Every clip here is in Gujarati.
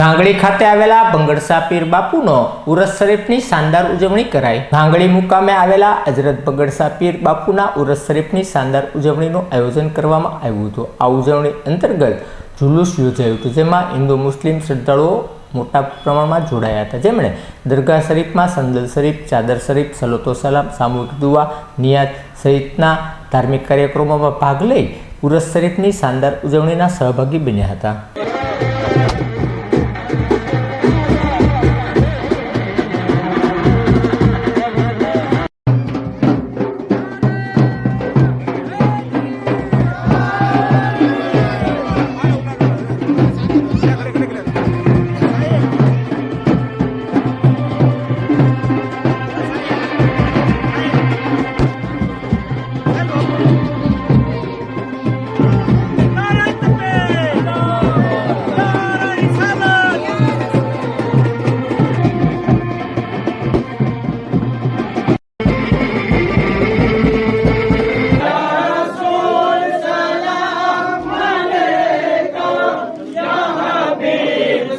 ભાંગડી ખાતે આવેલા ભંગડસા પીર બાપુનો ઉરસ શરીફની શાનદાર ઉજવણી કરાઈ. ભાંગળી મુકામે આવેલા હજરત ભંગડસા પીર બાપુના ઉરસ શરીફની શાનદાર ઉજવણીનું આયોજન કરવામાં આવ્યું હતું. આ ઉજવણી અંતર્ગત જુલુસ યોજાયું હતું, જેમાં હિન્દુ મુસ્લિમ શ્રદ્ધાળુઓ મોટા પ્રમાણમાં જોડાયા હતા. જેમણે દરગાહ શરીફમાં સંદલ શરીફ, ચાદર શરીફ, સલોતો સલામ, સામૂહિક દુઆ, નિયાત સહિતના ધાર્મિક કાર્યક્રમોમાં ભાગ લઈ ઉરસ શરીફની શાનદાર ઉજવણીના સહભાગી બન્યા હતા.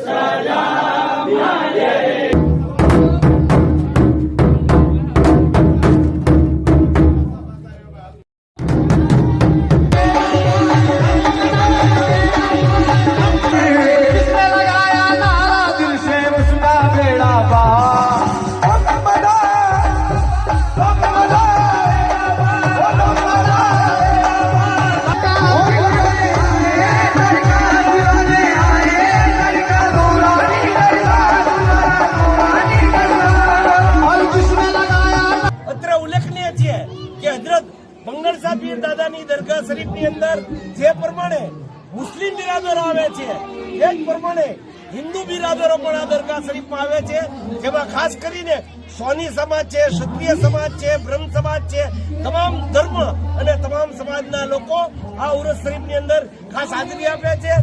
Israel. હજરત બંગર સાપીર દાદાની દરગાહ શરીફની અંદર જે પ્રમાણે મુસ્લિમ બિરાદરો આવે છે, એ જ પ્રમાણે હિન્દુ બિરાદરો પણ આ દરગાહ શરીફમાં આવે છે. જેમાં ખાસ કરીને સોની સમાજ છે, ક્ષત્રિય સમાજ છે, બ્રહ્મ સમાજ છે, તમામ ધર્મ અને તમામ સમાજના લોકો આ ઉરસ શરીફની અંદર ખાસ હાજરી આપે છે.